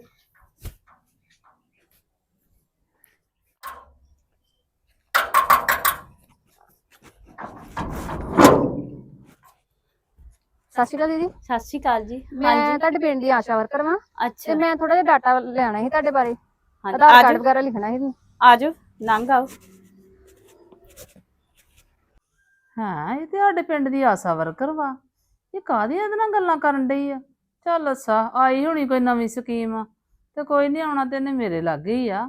ਸਤਿ ਸ਼੍ਰੀ ਅਕਾਲ ਦੀਦੀ। ਸਤਿ ਸ਼੍ਰੀ ਅਕਾਲ ਜੀ। ਮੈਂ ਤੁਹਾਡੇ ਪਿੰਡ ਦੀ ਆਸ਼ਾ ਵਰਕਰ ਵਾਂ ਤੇ ਅੱਛਾ। ਮੈਂ ਥੋੜਾ ਜਿਹਾ ਡਾਟਾ ਲੈਣਾ ਸੀ ਤੁਹਾਡੇ ਬਾਰੇ। ਹਾਂਜੀ। ਆਧਾਰ ਕਾਰਡ ਵਗੈਰਾ ਲਿਖਣਾ ਸੀ। ਆਜੋ ਲੰਘ ਆਓ। ਹਾਂ ਇਹ ਤੇ ਸਾਡੇ ਪਿੰਡ ਦੀ ਆਸਾ ਵਰਕਰ ਵਾ। ਇਹ ਕਾਹਦੀਆਂ ਇਹਦੇ ਨਾਲ ਗੱਲਾਂ ਕਰਨ ਡਈ ਆ? ਚੱਲ ਅੱਛਾ ਆਈ ਹੋਣੀ ਕੋਈ ਨਵੀਂ ਸਕੀਮ। ਤੇ ਕੋਈ ਨਹੀਂ ਆਉਣਾ ਤੇ ਇਹਨੇ ਮੇਰੇ ਲਾਗੇ ਹੀ ਆ।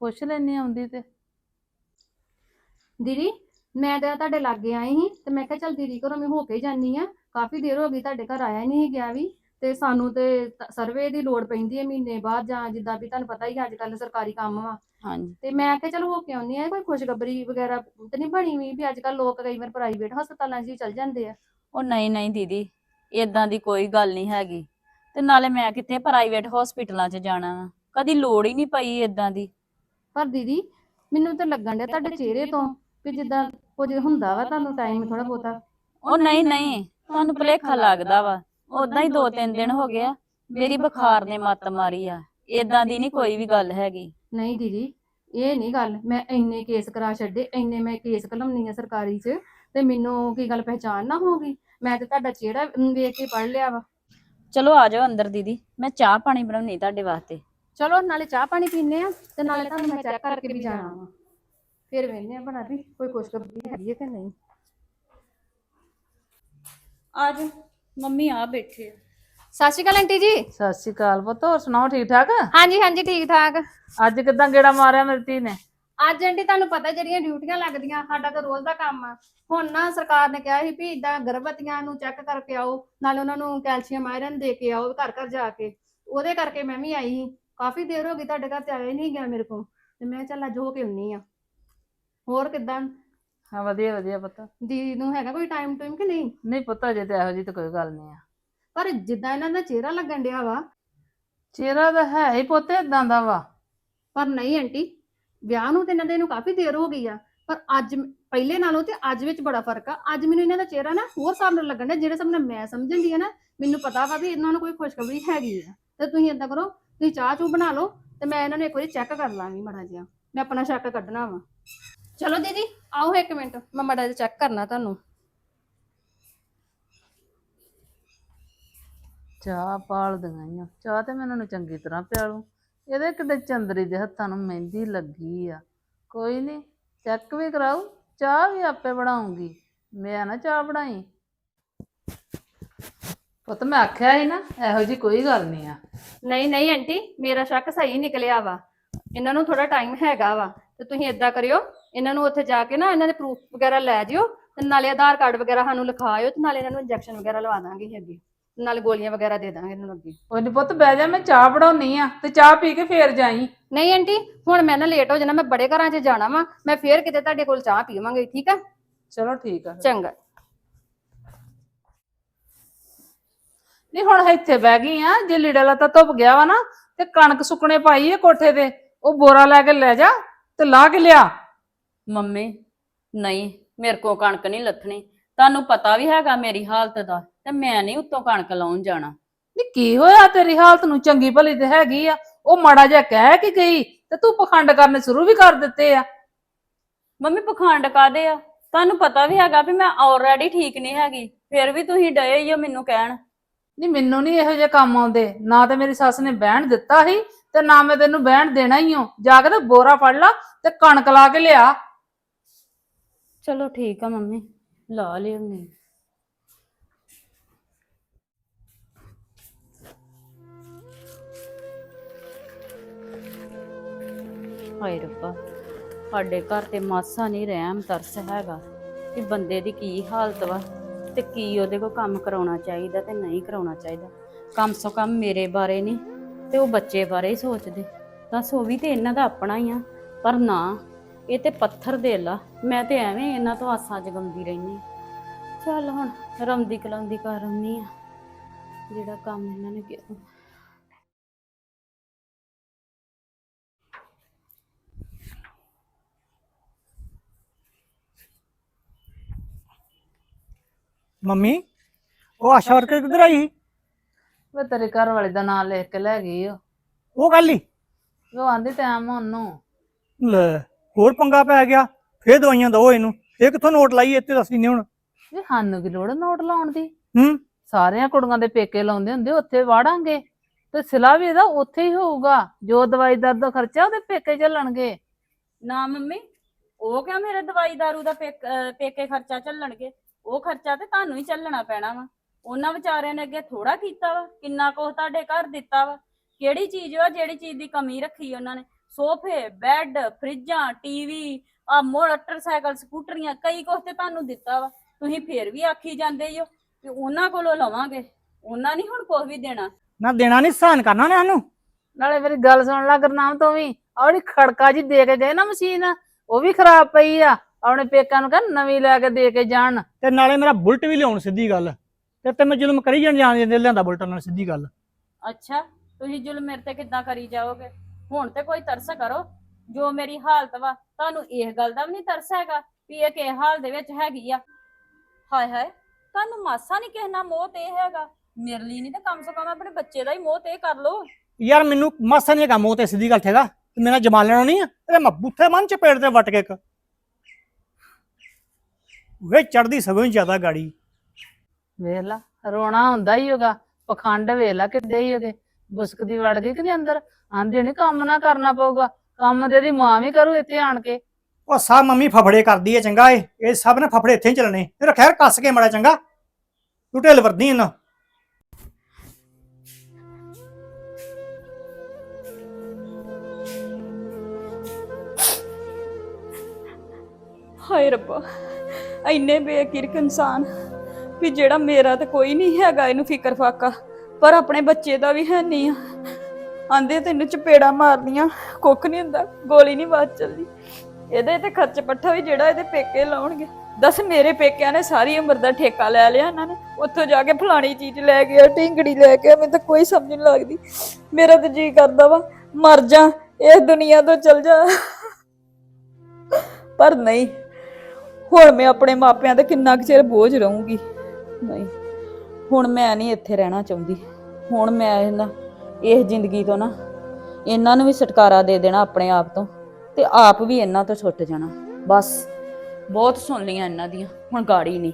ਪੁੱਛ ਲੈਣੀ ਆਉਂਦੀ ਤੇ। ਦੀਦੀ ਮੈਂ ਤਾਂ ਤੁਹਾਡੇ ਲਾਗੇ ਆਈ ਸੀ ਤੇ ਮੈਂ ਕਿਹਾ ਚੱਲ ਦੀਦੀ ਘਰੋਂ ਮੈਂ ਹੋ ਕੇ ਜਾਨੀ ਆ। ਕਾਫੀ ਦੇਰ ਹੋ ਗਈ ਤੁਹਾਡੇ ਘਰ ਆਇਆ ਨਹੀਂ ਗਿਆ ਵੀ ਤੇ ਸਾਨੂੰ ਤੇ ਸਰਵੇ ਦੀ ਲੋੜ ਪੈਂਦੀ ਹੈ ਮਹੀਨੇ ਬਾਅਦ ਜਾਂ ਜਿੱਦਾਂ ਵੀ ਤੁਹਾਨੂੰ ਪਤਾ ਹੀ ਅੱਜ ਕੱਲ ਸਰਕਾਰੀ ਕੰਮ ਵਾ। ਹਾਂਜੀ। ਤੇ ਮੈਂ ਕਿਹਾ ਚਲ ਹੋ ਕੇ ਆਉਣੀ ਆ ਕੋਈ ਖੁਸ਼ਖਬਰੀ ਵਗੈਰਾ ਤੇ ਨਹੀਂ ਬਣੀ ਵੀ ਵੀ ਅੱਜ ਕੱਲ ਲੋਕ ਕਈ ਵਾਰ ਪ੍ਰਾਈਵੇਟ ਹਸਪਤਾਲਾਂ 'ਚ ਹੀ ਚੱਲ ਜਾਂਦੇ ਆ। ਉਹ ਨਹੀਂ ਨਹੀਂ ਦੀਦੀ ਇਦਾਂ ਦੀ ਕੋਈ ਗੱਲ ਨਹੀਂ ਹੈਗੀ। ਤੇ ਨਾਲੇ ਮੈਂ ਕਿੱਥੇ ਪ੍ਰਾਈਵੇਟ ਹਸਪੀਟਲਾਂ 'ਚ ਜਾਣਾ ਵਾ? ਕਦੀ ਲੋੜ ਹੀ ਨਹੀਂ ਪਈ ਇਦਾਂ ਦੀ। ਪਰ ਦੀਦੀ ਮੈਨੂੰ ਤਾਂ ਲੱਗਣ ਡਿਆ ਤੁਹਾਡੇ ਚਿਹਰੇ ਤੋਂ ਵੀ ਜਿੱਦਾਂ ਕੁਝ ਹੁੰਦਾ ਵਾ ਤੁਹਾਨੂੰ ਟਾਈਮ ਥੋੜਾ ਬਹੁਤਾ। ਉਹ ਨਹੀਂ ਨਹੀਂ। ਤੁਹਾਨੂੰ ਭੁਲੇਖਾ ਲੱਗਦਾ ਵਾ। ਉਦਾਂ ਹੀ ਦੋ ਤਿੰਨ ਦਿਨ ਹੋ ਗਿਆ। ਮੇਰੀ ਬੁਖਾਰ ਨੇ ਮੱਤ ਮਾਰੀ ਆ। ਇਦਾਂ ਦੀ ਨਹੀਂ ਕੋਈ ਵੀ ਗੱਲ ਹੈਗੀ। ਨਹੀਂ ਦੀਦੀ ਇਹ ਨਹੀਂ ਗੱਲ। ਮੈਂ ਇੰਨੇ ਕੇਸ ਕਰਾ ਛੱਡੇ ਇੰਨੇ ਮੈਂ ਕੇਸ ਘਲਮਨੀ ਆ ਸਰਕਾਰੀ 'ਚ ਤੇ ਮੈਨੂੰ ਕੀ ਗੱਲ ਪਹਿਚਾਨ ਨਾ ਹੋਗੀ ਮੈਂ ਤੇ ਤੁਹਾਡਾ ਚਿਹਰਾ ਵੇਖ ਕੇ ਪੜ ਲਿਆ ਵਾ। ਚਲੋ ਆ ਜਾਓ ਅੰਦਰ ਦੀਦੀ। ਮੈਂ ਚਾਹ ਪਾਣੀ ਬਣਾਉਣੀ ਤੁਹਾਡੇ ਵਾਸਤੇ। ਚਲੋ ਨਾਲੇ ਚਾਹ ਪਾਣੀ ਪੀਨੇ ਆ ਤੇ ਨਾਲੇ ਤੁਹਾਨੂੰ ਮੈਂ ਚੈੱਕ ਕਰਕੇ ਵੀ ਜਾਣਾ ਵਾ। ਫਿਰ ਵੇਖਨੇ ਆ ਬਣਾ ਵੀ ਕੋਈ ਖੁਸ਼ਖਬਰੀ ਹੈਗੀ ਹੈ ਕਿ ਨਹੀਂ। ਆ ਮੰਮੀ ਆ ਬੈਠੇ ਆ। ਸਤਿ ਸ਼੍ਰੀ ਅਕਾਲ ਆਂਟੀ ਜੀ। ਸਤਿ ਸ਼੍ਰੀ ਅਕਾਲ ਪੁੱਤ ਹੋਰ ਸੁਣਾਓ ਠੀਕ ਠਾਕ? ਹਾਂਜੀ ਹਾਂਜੀ ਠੀਕ ਠਾਕ। ਅੱਜ ਕਿਦਾਂ ਗੇੜਾ ਮਾਰਿਆ ਮੇਰੀ ਧੀ ਨੇ? ਅੱਜ ਆਂਟੀ ਤੁਹਾਨੂੰ ਪਤਾ ਜਿਹੜੀਆਂ ਡਿਊਟੀਆਂ ਲੱਗਦੀਆਂ ਸਾਡਾ ਤਾਂ ਰੋਜ਼ ਦਾ ਕੰਮ ਆ। ਹੁਣ ਨਾ ਸਰਕਾਰ ਨੇ ਕਿਹਾ ਸੀ ਵੀ ਇਦਾਂ ਗਰਭਵਤੀਆਂ ਨੂੰ ਚੈੱਕ ਕਰਕੇ ਆਓ ਨਾਲੇ ਉਹਨਾਂ ਨੂੰ ਕੈਲਸ਼ੀਅਮ ਆਇਰਨ ਦੇ ਕੇ ਆਓ ਘਰ ਘਰ ਜਾ ਕੇ। ਉਹਦੇ ਕਰਕੇ ਮੈਂ ਵੀ ਆਈ ਸੀ। ਕਾਫੀ ਦੇਰ ਹੋ ਗਈ ਤੁਹਾਡੇ ਘਰ ਤੇ ਆਇਆ ਹੀ ਨਹੀਂ ਗਿਆ ਮੇਰੇ ਕੋਲ। ਤੇ ਮੈਂ ਕਿਹਾ ਚੱਲ ਅੱਜ ਹੋ ਕੇ ਆਉਣੀ ਆ। ਹੋਰ ਕਿਦਾਂ? ਹਾਂ ਵਧੀਆ ਵਧੀਆ ਪੁੱਤ। ਦੀਦੀ ਨੂੰ ਹੈਗਾ ਕੋਈ ਟਾਈਮ ਟਾਈਮ ਕਿ ਨਹੀਂ? ਨਹੀਂ ਪੁੱਤ ਅਜੇ ਤੇ ਇਹੋ ਜੀ ਤੇ ਕੋਈ ਗੱਲ ਨਹੀਂ ਆ। ਪਰ ਜਿੱਦਾਂ ਇਹਨਾਂ ਦਾ ਚਿਹਰਾ ਲੱਗਣ ਡਿਆ ਵਾ। ਚਿਹਰਾ ਤਾਂ ਹੈ ਹੀ ਪੁੱਤ ਇਦਾਂ ਦਾ ਵਾ। ਪਰ ਨਹੀਂ ਆਂਟੀ ਵਿਆਹ ਨੂੰ ਤੇ ਇਹਨਾਂ ਦੇ ਨੂੰ ਕਾਫੀ ਦੇਰ ਹੋ ਗਈ ਆ। ਪਰ ਅੱਜ ਪਹਿਲੇ ਨਾਲੋਂ ਤੇ ਅੱਜ ਵਿੱਚ ਬੜਾ ਫ਼ਰਕ ਆ। ਅੱਜ ਮੈਨੂੰ ਇਹਨਾਂ ਦਾ ਚਿਹਰਾ ਨਾ ਹੋਰ ਨਾਲ ਲੱਗਣ ਡਿਆ ਜਿਹੜੇ ਨਾਲ ਮੈਂ ਸਮਝਣ ਦੀ ਆ ਨਾ ਮੈਨੂੰ ਪਤਾ ਵਾ ਵੀ ਇਹਨਾਂ ਨੂੰ ਕੋਈ ਖੁਸ਼ਖਬਰੀ ਹੈਗੀ ਆ। ਤੇ ਤੁਸੀਂ ਏਦਾਂ ਕਰੋ ਤੁਸੀਂ ਚਾਹ ਚੂ ਬਣਾ ਲਓ ਤੇ ਮੈਂ ਇਹਨਾਂ ਨੂੰ ਇੱਕ ਵਾਰੀ ਚੈੱਕ ਕਰ ਲਾਂਗੀ ਮਾੜਾ ਜਿਹਾ। ਮੈਂ ਆਪਣਾ ਸ਼ੱਕ ਕੱਢਣਾ ਵਾ। ਚਲੋ ਦੀਦੀ ਆਓ ਇੱਕ ਮਿੰਟ। ਮੈਂ ਮਾੜਾ ਜਿਹਾ ਚੈੱਕ ਕਰਨਾ ਤੁਹਾਨੂੰ। ਚਾਹ ਪਾਲ ਦੀਆਂ ਚਾਹ ਤੇ ਮੈਂ ਇਹਨਾਂ ਨੂੰ ਚੰਗੀ ਤਰ੍ਹਾਂ ਪਿਆਲੂ। ਇਹਦੇ ਕਿਤੇ ਚੰਦਰੀ ਦੇ ਹੱਥਾਂ ਨੂੰ ਮਹਿੰਦੀ ਲੱਗੀ ਆ। ਕੋਈ ਨਹੀਂ ਚੈੱਕ ਵੀ ਕਰਾਉ ਚਾਹ ਵੀ ਆਪੇ ਬਣਾਉਂਗੀ। ਮੈਂ ਨਾ ਚਾਹ ਬਣਾਈ। ਪੁੱਤ ਮੈਂ ਆਖਿਆ ਸੀ ਨਾ ਇਹੋ ਜੀ ਕੋਈ ਗੱਲ ਨਹੀਂ ਆ। ਨਹੀਂ ਨਹੀਂ ਆਂਟੀ ਮੇਰਾ ਸ਼ੱਕ ਸਹੀ ਨਿਕਲਿਆ ਵਾ। ਇਹਨਾਂ ਨੂੰ ਥੋੜਾ ਟਾਈਮ ਹੈਗਾ ਵਾ ਤੇ ਤੁਸੀਂ ਏਦਾਂ ਕਰਿਓ ਇਹਨਾਂ ਨੂੰ ਉੱਥੇ ਜਾ ਕੇ ਨਾ ਇਹਨਾਂ ਦੇ ਪ੍ਰੂਫ ਵਗੈਰਾ ਲੈ ਜਿਓ ਤੇ ਨਾਲੇ ਆਧਾਰ ਕਾਰਡ ਵਗੈਰਾ ਸਾਨੂੰ ਲਿਖਾਇਓ ਤੇ ਨਾਲੇ ਇਹਨਾਂ ਨੂੰ ਇੰਜੈਕਸ਼ਨ ਵਗੈਰਾ ਲਵਾ ਦਾਂਗੇ ਅੱਗੇ। ਨਾਲੇ ਗੋਲੀਆਂ ਵਗੈਰਾ ਦੇ ਦਾਂਗੇ ਇਹਨਾਂ ਨੂੰ ਅੱਗੇ। ਕੋਈ ਨੀ ਪੁੱਤ ਬਹਿ ਜਾ ਮੈਂ ਚਾਹ ਬਣਾਉਣੀ ਆ ਤੇ ਚਾਹ ਪੀ ਕੇ ਫੇਰ ਜਾਈ। ਨਹੀਂ ਆਂਟੀ ਹੁਣ ਮੈਂ ਨਾ ਲੇਟ ਹੋ ਜਾਣਾ ਮੈਂ ਬੜੇ ਘਰਾਂ 'ਚ ਜਾਣਾ ਵਾ ਮੈਂ ਫੇਰ ਕਿਤੇ ਤੁਹਾਡੇ ਕੋਲ ਚਾਹ ਪੀਵਾਂਗੇ ਠੀਕ ਆ? ਚਲੋ ਠੀਕ ਆ ਫਿਰ। ਚੰਗਾ। ਨਹੀਂ ਹੁਣ ਇੱਥੇ ਬਹਿ ਗਈ ਆ ਜੇ ਲੀੜਾ ਲੱਤਾ ਧੁੱਪ ਗਿਆ ਵਾ ਨਾ ਤੇ ਕਣਕ ਸੁੱਕਣੇ ਪਾਈ ਆ ਕੋਠੇ ਤੇ ਉਹ ਬੋਰਾ ਲੈ ਕੇ ਲੈ ਜਾ ਤੇ ਲਾ ਕੇ ਲਿਆ। ਮੰਮੀ ਨਹੀਂ ਮੇਰੇ ਕੋ ਕਣਕ ਨਹੀਂ ਲੱਥਣੀ। ਤੁਹਾਨੂੰ ਪਤਾ ਵੀ ਹੈਗਾ ਮੇਰੀ ਹਾਲਤ ਦਾ ਤੇ ਮੈਂ ਨਹੀਂ ਉੱਤੋਂ ਕਣਕ ਲਾਉਣ ਜਾਣਾ। ਨੀ ਕੀ ਹੋਇਆ? ਤੇਰੀ ਹਾਲਤ ਨੂੰ ਚੰਗੀ ਭਲੀ ਤੇ ਹੈਗੀ ਆ। ਉਹ ਮਾੜਾ ਜਿਹਾ ਕਹਿ ਕੇ ਗਈ ਤੇ ਤੂੰ ਪਖੰਡ ਕਰਨੇ ਸ਼ੁਰੂ ਵੀ ਕਰ ਦਿੱਤੇ ਆ। ਮੰਮੀ ਪਖੰਡ ਕਾਦੇ ਆ? ਤੁਹਾਨੂੰ ਪਤਾ ਵੀ ਹੈਗਾ ਵੀ ਮੈਂ ਆਲਰੇਡੀ ਠੀਕ ਨਹੀਂ ਹੈਗੀ ਫਿਰ ਵੀ ਤੁਸੀਂ ਡਏ ਹੀ ਹੋ ਮੈਨੂੰ ਕਹਿਣ। ਨਹੀਂ ਮੈਨੂੰ ਨਹੀਂ ਇਹੋ ਜਿਹੇ ਕੰਮ ਆਉਂਦੇ। ਨਾ ਤੇ ਮੇਰੀ ਸੱਸ ਨੇ ਬਹਿਣ ਦਿੱਤਾ ਸੀ ਤੇ ਨਾ ਮੈਂ ਤੈਨੂੰ ਬਹਿਣ ਦੇਣਾ ਹੀ ਹਾਂ ਜਾ ਕੇ ਤੇ ਬੋਰਾ ਫੜ ਲਾ ਤੇ ਕਣਕ ਲਾ ਕੇ ਲਿਆ। ਚਲੋ ਠੀਕ ਆ ਮੰਮੀ, ਲਾ ਲਿਓ ਹਾਏ ਰੱਬਾ, ਸਾਡੇ ਘਰ ਤੇ ਮਾਸਾ ਨਹੀਂ ਰਹਿਮ ਤਰਸ ਹੈਗਾ। ਕਿ ਬੰਦੇ ਦੀ ਕੀ ਹਾਲਤ ਵਾ ਤੇ ਕੀ ਉਹਦੇ ਕੋ ਕੰਮ ਕਰਾਉਣਾ ਚਾਹੀਦਾ ਤੇ ਨਹੀਂ ਕਰਾਉਣਾ ਚਾਹੀਦਾ। ਕੰਮ ਸੋ ਕਮ ਮੇਰੇ ਬਾਰੇ ਨਹੀਂ ਤੇ ਉਹ ਬੱਚੇ ਬਾਰੇ ਹੀ ਸੋਚਦੇ। ਦੱਸ ਉਹ ਵੀ ਤੇ ਇਹਨਾਂ ਦਾ ਆਪਣਾ ਹੀ ਆ, ਪਰ ਨਾ ਇਹ ਤੇ ਪੱਥਰ ਦੇ ਲਾ ਮੈਂ ਤੇ ਐਵੇਂ ਇਹਨਾਂ ਤੋਂ ਆਸਾਂ ਜਗਾਉਂਦੀ ਰਹਿਨੀ ਚੱਲ ਹੁਣ ਰਮਦੀ ਕਲਾਉਂਦੀ ਕਰ ਰੰਨੀ ਆ ਜਿਹੜਾ ਕੰਮ ਇਹਨਾਂ ਨੇ ਕੀਤਾ। ਮੰਮੀ ਉਹ ਆਸ਼ਾ ਵਰਕਰ ਕਿੱਧਰ ਆਈ ਵੇ ਤੇਰੇ ਘਰ ਵਾਲੇ ਦਾ ਨਾਂ ਲਿਖ ਕੇ ਲੈ ਗਈ ਉਹ ਉਹ ਹੀ। ਉਹ ਆਂਦੀ ਟਾਈਮ ਉਹਨੂੰ। ਲੈ। ਹੋਰ ਪੰਗਾ ਪੈ ਗਿਆ ਫੇਰ ਦਵਾਈਆਂ ਦੋ ਇਹਨੂੰ। ਇਹ ਕਿੱਥੋਂ ਨੋਟ ਲਾਈ ਇੱਥੇ ਦੱਸੀ ਨਹੀਂ ਹੁਣ? ਵੀ ਸਾਨੂੰ ਕੀ ਲੋੜ ਆ ਨੋਟ ਲਾਉਣ ਦੀ? ਹੂੰ? ਸਾਰਿਆਂ ਕੁੜੀਆਂ ਦੇ ਪੇਕੇ ਲਾਉਂਦੇ ਹੁੰਦੇ ਉੱਥੇ ਵਾੜਾਂਗੇ। ਤੇ ਸਿਲਾ ਵੀ ਇਹਦਾ ਉੱਥੇ ਹੀ ਹੋਊਗਾ ਜੋ ਦਵਾਈ ਦਰ ਦਾ ਖਰਚਾ ਉਹਦੇ ਪੇਕੇ ਚੱਲਣਗੇ। ਨਾ ਮੰਮੀ ਉਹ ਕਿਉਂ ਮੇਰੇ ਦਵਾਈ ਦਾਰੂ ਦਾ ਪੇਕ- ਅਹ ਪੇਕੇ ਖਰਚਾ ਚੱਲਣਗੇ? ਉਹ ਖਰਚਾ ਤੇ ਤੁਹਾਨੂੰ ਹੀ ਚੱਲਣਾ ਪੈਣਾ ਵਾ। ਉਹਨਾਂ ਵਿਚਾਰਿਆਂ ਨੇ ਅੱਗੇ ਥੋੜਾ ਕੀਤਾ ਵਾ ਕਿੰਨਾ ਕੁ ਤੁਹਾਡੇ ਘਰ ਦਿੱਤਾ ਵਾ। ਕਿਹੜੀ ਚੀਜ਼ ਵਾ ਜਿਹੜੀ ਚੀਜ਼ ਦੀ ਕਮੀ ਰੱਖੀ ਉਹਨਾਂ ਨੇ? ਸੋਫੇ ਬੈੱਡ ਫਰਿੱਜਾਂ ਟੀਵੀ ਆ ਮੋਟਰਸਾਈਕਲ ਸਕੂਟਰੀਆਂ ਕਈ ਕੁਛ ਤੇ ਤੁਹਾਨੂੰ ਦਿੱਤਾ ਵਾ। ਤੁਸੀਂ ਫੇਰ ਵੀ ਆਖੀ ਜਾਂਦੇ ਹੋ ਕਿ ਉਹਨਾਂ ਕੋਲੋਂ ਲਵਾਂਗੇ। ਉਹਨਾਂ ਨਹੀਂ ਹੁਣ ਕੁਛ ਵੀ ਦੇਣਾ। ਨਾ ਦੇਣਾ ਨਹੀਂ ਸਹਾਨ ਕਰਨਾ ਨੇ ਸਾਨੂੰ। ਨਾਲੇ ਮੇਰੀ ਗੱਲ ਸੁਣ ਲੈ ਗੁਰਨਾਮ ਤੋਂ ਵੀ। ਆੜੀ ਖੜਕਾ ਜੀ ਦੇ ਕੇ ਗਏ ਨਾ ਮਸ਼ੀਨ ਉਹ ਵੀ ਖਰਾਬ ਪਈ ਆ। ਆਪਣੇ ਪੇਕਾਂ ਨੂੰ ਕਹਿ ਨਵੀਂ ਲੈ ਕੇ ਦੇ ਕੇ ਜਾਣ। ਤੇ ਨਾਲੇ ਮੇਰਾ ਬੁਲਟ ਵੀ ਲਿਆਉਣ ਸਿੱਧੀ ਗੱਲ। ਤੇ ਤੇ ਮੈਂ ਜ਼ੁਲਮ ਕਰੀ ਜਾਣ ਜਾਣ ਲਿਆਂਦਾ ਬੁਲਟ ਨਾਲ ਸਿੱਧੀ ਗੱਲ। ਅੱਛਾ ਤੁਸੀਂ ਜ਼ੁਲਮ ਮੇਰੇ ਤੇ ਕਿੱਦਾਂ ਕਰੀ ਜਾਓਗੇ? ਹੁਣ ਤੇ ਕੋਈ ਤਰਸ ਕਰੋ ਜੋ ਮੇਰੀ ਹਾਲਤ ਵਾ ਤੁਹਾਨੂੰ ਇਹ ਗੱਲ ਦਾ ਵੀ ਨਹੀਂ ਤਰਸ ਹੈਗਾ ਵੀ ਇਹ ਕਿਸ ਹਾਲ ਦੇ ਵਿੱਚ ਹੈਗੀ ਆ। ਹਾਏ ਹਾਏ ਤੁਹਾਨੂੰ ਮਾਸਾ ਨਹੀਂ ਕਿਸੇ ਨਾਲ ਮੋਹ ਤੇ ਹੈਗਾ? ਮੇਰੇ ਲਈ ਨਹੀਂ ਤੇ ਕਮ ਸੇ ਕਮ ਆਪਣੇ ਬੱਚੇ ਦਾ ਹੀ ਮੋਹ ਤੇ ਕਰ ਲੋ ਯਾਰ ਮੈਨੂੰ ਮਾਸਾ ਨਹੀਂ ਕੰਮ ਉਹ ਤੇ ਸਿੱਧੀ ਗੱਲ ਠੇਗਾ ਤੇ ਮੇਰਾ ਜਮਾ ਲੈਣਾ ਨਹੀਂ ਆ ਤੇ ਮੈਂ ਬੁੱਥੇ ਮਨ ਚ ਪੇੜ ਤੇ ਵਟ ਕੇ ਇੱਕ। ਵੇ ਚੜਦੀ ਸਗੋਂ ਹੀ ਜ਼ਿਆਦਾ ਗਾੜੀ। ਵੇਖ ਲਾ ਰੋਣਾ ਹੁੰਦਾ ਹੀ ਹੋਗਾ ਪਖੰਡ ਵੇਖ ਲਾ ਕਿੱਡੇ ਹੀ ਹੋਗੇ। ਬੁਸਕਦੀ ਵੜ ਗਈ ਕਿ ਅੰਦਰ? ਆਂਦੇ ਨਹੀਂ ਕੰਮ ਨਾ ਕਰਨਾ ਪਊਗਾ। ਕੰਮ ਤੇ ਇਹਦੀ ਮਾਂ ਵੀ ਕਰੂ ਇੱਥੇ ਆਣ ਕੇ। ਉਹ ਸਭ ਮੰਮੀ ਫਫੜੇ ਕਰਦੀ ਹੈ ਚੰਗਾ ਏ। ਇਹ ਸਭ ਨੇ ਫਫੜੇ ਇੱਥੇ ਹੀ ਚੱਲਣੇ। ਤੇਰਾ ਖੈਰ ਕੱਸ ਕੇ ਮੜਾ ਚੰਗਾ। ਤੂੰ ਢਿੱਲ ਵਰਦੀ ਇਹਨਾਂ। ਹਾਏ ਰੱਬਾ ਇੰਨੇ ਬੇਕਿਰਕ ਇਨਸਾਨ ਵੀ ਜਿਹੜਾ ਮੇਰਾ ਤੇ ਕੋਈ ਨਹੀਂ ਹੈਗਾ ਇਹਨੂੰ ਫਿਕਰ ਫਾਕਾ ਪਰ ਆਪਣੇ ਬੱਚੇ ਦਾ ਵੀ ਹੈ ਨਹੀਂ ਆਂਦੇ ਤੈਨੂੰ ਚਪੇੜਾ ਮਾਰਦੀਆਂ ਕੁੱਖ ਨਹੀਂ ਹੁੰਦਾ, ਗੋਲੀ ਨਹੀਂ ਬਾਤ ਚੱਲਦੀ। ਇਹਦੇ ਤੇ ਖਰਚ ਪੱਠਾ ਵੀ ਜਿਹੜਾ ਇਹਦੇ ਪੇਕੇ ਲਾਉਣਗੇ। ਦੱਸ ਮੇਰੇ ਪੇਕਿਆਂ ਨੇ ਸਾਰੀ ਉਮਰ ਦਾ ਠੇਕਾ ਲੈ ਲਿਆ ਇਹਨਾਂ ਨੇ। ਉੱਥੋਂ ਜਾ ਕੇ ਫਲਾਣੀ ਚੀਜ਼ ਲੈ ਗਿਆ ਢਿੰਗੜੀ ਲੈ ਕੇ ਮੈਨੂੰ ਤਾਂ ਕੋਈ ਸਮਝ ਨਹੀਂ ਲੱਗਦੀ। ਮੇਰਾ ਤਾਂ ਜੀ ਕਰਦਾ ਵਾ, ਮਰ ਜਾ ਇਸ ਦੁਨੀਆ ਤੋਂ ਚਲ ਜਾ। ਪਰ ਨਹੀਂ, ਹੁਣ ਮੈਂ ਆਪਣੇ ਮਾਪਿਆਂ ਤੇ ਕਿੰਨਾ ਕੁ ਚਿਰ ਬੋਝ ਰਹੂੰਗੀ। ਨਹੀਂ। ਹੁਣ ਮੈਂ ਨਹੀਂ ਇੱਥੇ ਰਹਿਣਾ ਚਾਹੁੰਦੀ। ਹੁਣ ਮੈਂ ਇਹਨਾਂ ਇਸ ਜ਼ਿੰਦਗੀ ਤੋਂ ਨਾ, ਇਹਨਾਂ ਨੂੰ ਵੀ ਛੁਟਕਾਰਾ ਦੇ ਦੇਣਾ ਆਪਣੇ ਆਪ ਤੋਂ ਤੇ ਆਪ ਵੀ ਇਹਨਾਂ ਤੋਂ ਛੁੱਟ ਜਾਣਾ। ਬਸ, ਬਹੁਤ ਸੁਣ ਲਈਆਂ ਇਹਨਾਂ ਦੀਆਂ, ਹੁਣ ਗਾੜੀ ਨਹੀਂ।